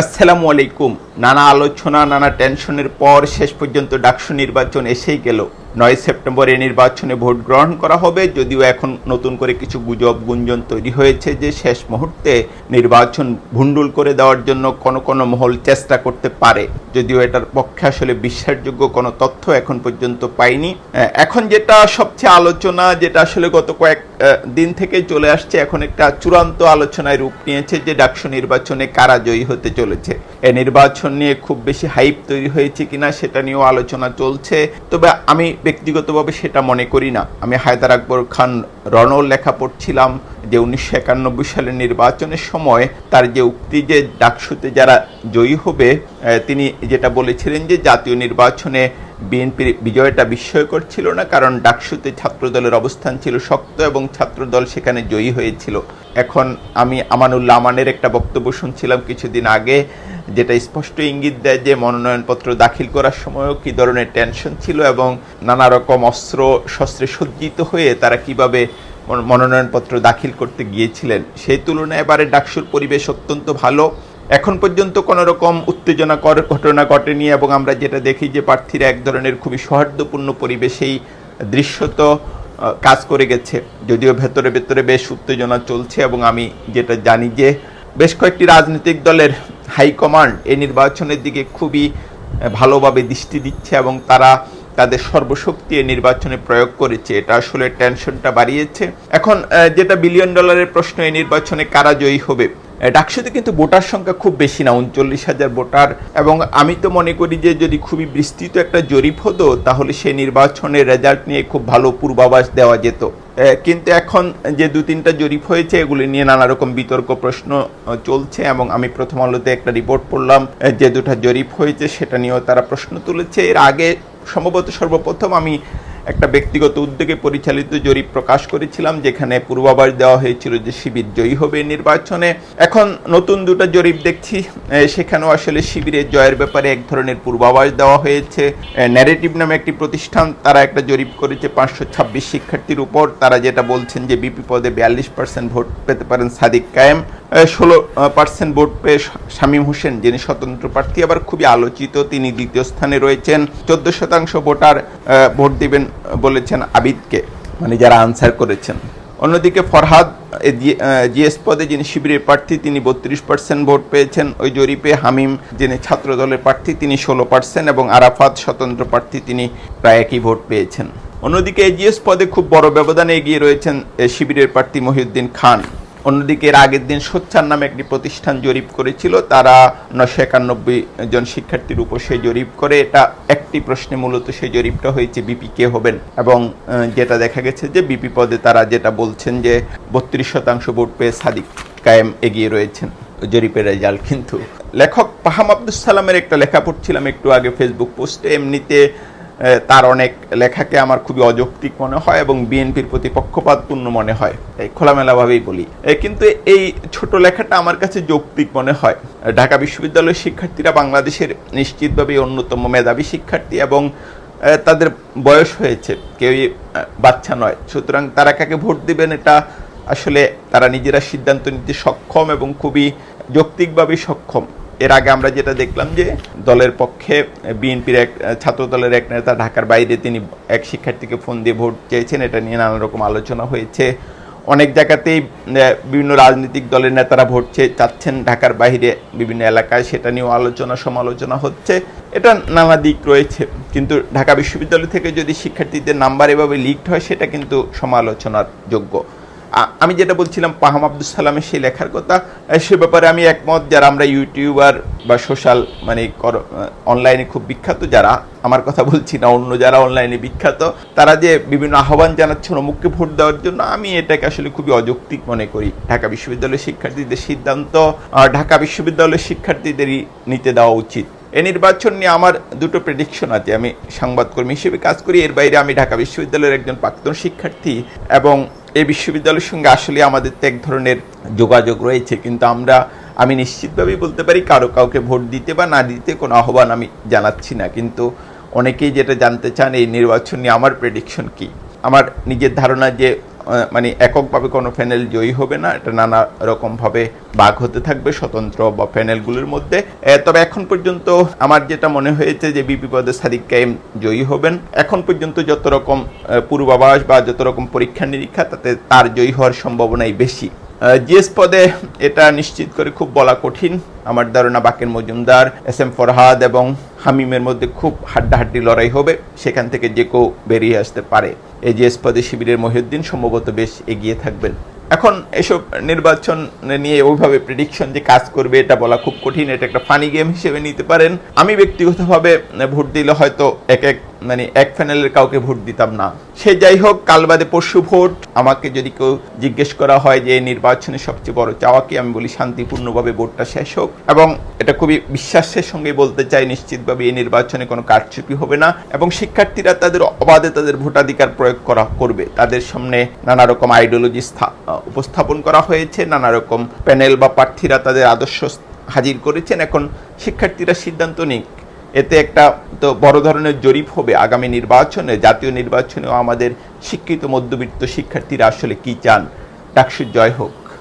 আসসালামু আলাইকুম। নানা আলোচনা, নানা টেনশনের পর শেষ পর্যন্ত ডাকসু নির্বাচন এসেই গেল। নয় সেপ্টেম্বর নির্বাচনে ভোট গ্রহণ করা হবে, যদিও এখন নতুন করে কিছু গুজব গুঞ্জন তৈরি হয়েছে যে শেষ মুহূর্তে নির্বাচন ভুন্ডুল করে দেওয়ার জন্য কোনো কোনো মহল চেষ্টা করতে পারে। যদিও এটার পক্ষে আসলে বিশ্বাসযোগ্য কোনো তথ্য এখন পর্যন্ত পাইনি। এখন যেটা সবচেয়ে আলোচনা, যেটা আসলে গত কয়েক দিন থেকে চলে আসছে, এখন একটা চূড়ান্ত আলোচনায় রূপ নিয়েছে যে ডাকসু নির্বাচনে কারা জয়ী হতে চলেছে। এ নির্বাচন নিয়ে খুব বেশি হাইপ তৈরি হয়েছে কিনা সেটা নিয়েও আলোচনা চলছে। তবে আমি ব্যক্তিগতভাবে সেটা মনে করি না। আমি হায়দার আকবর খান রনর লেখা পড়ছিলাম যে উনিশশো একানব্বই সালের নির্বাচনের সময় তার যে উক্তি যে ডাকসুতে যারা জয়ী হবে তিনি যেটা বলেছিলেন যে জাতীয় নির্বাচনে বিএনপির বিজয়টা বিস্ময়কর ছিল না, কারণ ডাকসুতে ছাত্রদলের অবস্থান ছিল শক্ত এবং ছাত্রদল সেখানে জয়ী হয়েছিল। এখন আমি আমানুল্লাহ আমানের একটা বক্তব্য শুনছিলাম কিছুদিন আগে, যেটা স্পষ্ট ইঙ্গিত দেয় যে মনোনয়নপত্র দাখিল করার সময়ও কী ধরনের টেনশন ছিল এবং নানা রকম অস্ত্র শস্ত্রে সজ্জিত হয়ে তারা কীভাবে মনোনয়নপত্র দাখিল করতে গিয়েছিলেন। সেই তুলনায় এবারে ডাকসুর পরিবেশ অত্যন্ত ভালো। এখন পর্যন্ত কোনো রকম উত্তেজনাকর ঘটনা ঘটেনি এবং আমরা যেটা দেখি যে প্রার্থীরা এক ধরনের খুবই সৌহার্দ্যপূর্ণ পরিবেশেই দৃশ্যত কাজ করে গেছে। যদিও ভেতরে ভেতরে বেশ উত্তেজনা চলছে এবং আমি যেটা জানি যে বেশ কয়েকটি রাজনৈতিক দলের হাইকমান্ড এই নির্বাচনের দিকে খুবই ভালোভাবে দৃষ্টি দিচ্ছে এবং তারা তাদের সর্বশক্তি এই নির্বাচনে প্রয়োগ করেছে। এটা আসলে টেনশনটা বাড়িয়েছে। এখন যেটা বিলিয়ন ডলারের প্রশ্ন, এই নির্বাচনে কারা জয়ী হবে? ডাকসুতে কিন্তু ভোটার সংখ্যা খুব বেশি না, উনচল্লিশ হাজার ভোটার। এবং আমি তো মনে করি যে, যদি খুবই বিস্তৃত একটা জরিপ হতো, তাহলে সেই নির্বাচনের রেজাল্ট নিয়ে খুব ভালো পূর্বাভাস দেওয়া যেত। কিন্তু এখন যে দু তিনটা জরিপ হয়েছে, এগুলি নিয়ে নানা রকম বিতর্ক প্রশ্ন চলছে। এবং আমি প্রথম আলোতে একটা রিপোর্ট পড়লাম যে দুটা জরিপ হয়েছে, সেটা নিয়েও তারা প্রশ্ন তুলেছে। এর আগে সম্ভবত সর্বপ্রথম আমি একটা ব্যক্তিগত উদ্যোগে পরিচালিত জরিপ প্রকাশ করেছিলাম, যেখানে পূর্বাভাস দেওয়া হয়েছিল যে শিবির জয়ী হবে নির্বাচনে। এখন নতুন দুটো জরিপ দেখছি সেখানেও আসলে শিবিরের জয়ের ব্যাপারে এক ধরনের পূর্বাভাস দেওয়া হয়েছে। ন্যারেটিভ নামে একটি প্রতিষ্ঠান, তারা একটা জরিপ করেছে পাঁচশো ছাব্বিশ শিক্ষার্থীর উপর। তারা যেটা বলছেন যে বিপি পদে বিয়াল্লিশ পার্সেন্ট ভোট পেতে পারেন সাদিক কায়েম। ষোলো পার্সেন্ট ভোট পেয়ে শামীম হোসেন, যিনি স্বতন্ত্র প্রার্থী, আবার খুবই আলোচিত, তিনি দ্বিতীয় স্থানে রয়েছেন। চোদ্দ শতাংশ ভোটার ভোট দিবেন বলেছেন আবিদকে মানে যারা আনসার করেছেন। অন্যদিকে ফরহাদ জিএস পদে যিনি শিবিরের প্রার্থী, তিনি বত্রিশ পার্সেন্ট ভোট পেয়েছেন। ওই জরিপে হামিম, যিনি ছাত্র দলের প্রার্থী, তিনি ষোলো পার্সেন্ট এবং আরাফাত স্বতন্ত্র প্রার্থী, তিনি প্রায় একই ভোট পেয়েছেন। অন্যদিকে এজিএস পদে খুব বড় ব্যবধানে এগিয়ে রয়েছেন শিবিরের প্রার্থী মহিউদ্দিন খান। অন্যদিকে এর আগের দিন সোচ্চার নামে একটি প্রতিষ্ঠান জরিপ করেছিল। তারা নশো একানব্বই জন শিক্ষার্থীর উপর সেই জরিপ করে। এটা একটি প্রশ্নে মূলত সেই জরিপটা হয়েছে, বিপি কে হবেন? এবং যেটা দেখা গেছে যে বিপি পদে তারা যেটা বলছেন যে বত্রিশ শতাংশ ভোট পেয়ে সাদিক কায়েম এগিয়ে রয়েছেন জরিপের রেজাল্ট। কিন্তু লেখক পাহাম আব্দুল সালামের একটা লেখা পড়ছিলাম একটু আগে ফেসবুক পোস্টে। এমনিতে তার অনেক লেখাকে আমার খুবই অযৌক্তিক মনে হয় এবং বিএনপির প্রতি পক্ষপাতপূর্ণ মনে হয়। এই খোলামেলাভাবেই বলি। কিন্তু এই ছোট লেখাটা আমার কাছে যৌক্তিক মনে হয়। ঢাকা বিশ্ববিদ্যালয়ের শিক্ষার্থীরা বাংলাদেশের নিশ্চিতভাবেই অন্যতম মেধাবী শিক্ষার্থী এবং তাদের বয়স হয়েছে। কেউই বাচ্চা নয়। সুতরাং তারা কাকে ভোট দিবেন এটা আসলে তারা নিজেরা সিদ্ধান্ত নিতে সক্ষম এবং খুবই যৌক্তিকভাবে সক্ষম। এর আগে আমরা যেটা দেখলাম যে দলের পক্ষে বিএনপির এক ছাত্র দলের এক নেতা ঢাকার বাইরে তিনি এক শিক্ষার্থীকে ফোন দিয়ে ভোট চেয়েছেন। এটা নিয়ে নানা রকম আলোচনা হয়েছে। অনেক জায়গাতেই বিভিন্ন রাজনৈতিক দলের নেতারা ভোট চেয়ে চাচ্ছেন। ঢাকার বাইরে বিভিন্ন এলাকায় সেটা নিয়েও আলোচনা, সমালোচনা হচ্ছে। এটা নানা দিক রয়েছে। কিন্তু ঢাকা বিশ্ববিদ্যালয় থেকে যদি শিক্ষার্থীদের নাম্বার এভাবে লিকড হয়, সেটা কিন্তু সমালোচনার যোগ্য। আমি যেটা বলছিলাম পাহাম আব্দুল সালামের সেই লেখার কথা সে ব্যাপারে আমি একমত। যারা আমরা ইউটিউবার বা সোশ্যাল মানে অনলাইনে খুব বিখ্যাত, যারা আমার কথা বলছি না, অন্য যারা অনলাইনে বিখ্যাত, তারা যে বিভিন্ন আহ্বান জানাচ্ছেন অমুককে ভোট দেওয়ার জন্য, আমি এটাকে আসলে খুবই অযৌক্তিক মনে করি। ঢাকা বিশ্ববিদ্যালয়ের শিক্ষার্থীদের সিদ্ধান্ত ঢাকা বিশ্ববিদ্যালয়ের শিক্ষার্থীদেরই নিতে দেওয়া উচিত। এ নির্বাচন নিয়ে আমার দুটো প্রেডিকশন আছে। আমি সংবাদকর্মী হিসেবে কাজ করি, এর বাইরে আমি ঢাকা বিশ্ববিদ্যালয়ের একজন প্রাক্তন শিক্ষার্থী এবং এই বিশ্ববিদ্যালয়ের সঙ্গে আসলে আমাদের তো এক ধরনের যোগাযোগ রয়েছে, কিন্তু আমরা, আমি নিশ্চিতভাবেই বলতে পারি কারও কাউকে ভোট দিতে বা না দিতে কোনো আহ্বান আমি জানাচ্ছি না। কিন্তু অনেকেই যেটা জানতে চান, এই নির্বাচন নিয়ে আমার প্রেডিকশন কি? আমার নিজের ধারণা যে মানে এককভাবে কোনো প্যানেল জয়ী হবে না, এটা নানা রকমভাবে ভাগ হতে থাকবে স্বতন্ত্র বা প্যানেলগুলোর মধ্যে। তবে এখন পর্যন্ত আমার যেটা মনে হয়েছে যে বিপি পদে সাদিক কাইম জয়ী হবেন। এখন পর্যন্ত যত রকম পূর্বাভাস বা যত রকম পরীক্ষা নিরীক্ষা, তাতে তার জয়ী হওয়ার সম্ভাবনাই বেশি। জিএস পদে এটা নিশ্চিত করে খুব বলা কঠিন। আমার ধারণা বাকের মজুমদার, এস এম ফরহাদ এবং হামিমের মধ্যে খুব হাড্ডাহাড্ডি লড়াই হবে। সেখান থেকে যে কেউ বেরিয়ে আসতে পারে। এই যে পদে শিবিরের মহিউদ্দিন সম্ভবত বেশ এগিয়ে থাকবেন। এখন এসব নির্বাচন নিয়ে ওইভাবে প্রেডিকশন যে কাজ করবে এটা বলা খুব কঠিন, এটা একটা ফানি গেম হিসেবে নিতে পারেন। আমি ব্যক্তিগতভাবে ভোট দিলে হয়তো এক এক মানে এক প্যানেলের কাউকে ভোট দিতাম না। সে যাই হোক কাল বাদে পরশু ভোট। আমাকে যদি কেউ জিজ্ঞেস করা হয় যে, এই নির্বাচনের সবচেয়ে বড় চাওয়া কি? আমি বলি, শান্তিপূর্ণভাবে ভোটটা শেষ হোক। এবং এটা খুবই বিশ্বাসের সঙ্গে বলতে চাই, নিশ্চিতভাবে এই নির্বাচনে কোনো কারচুপি হবে না। এবং শিক্ষার্থীরা তাদের অবাধে তাদের ভোটাধিকার প্রয়োগ করা, করবে। তাদের সামনে নানা রকম আইডিওলজি উপস্থাপন করা হয়েছে। নানা রকম প্যানেল বা প্রার্থীরা তাদের আদর্শ হাজির করেছেন। এখন শিক্ষার্থীরা সিদ্ধান্ত নিক। এতে একটা তো বড় ধরনের জরিপ হবে আগামী নির্বাচনে, জাতীয় নির্বাচনেও আমাদের শিক্ষিত, মধ্যবিত্ত শিক্ষার্থীরা আসলে কি চান? ডাকসুর জয় হোক।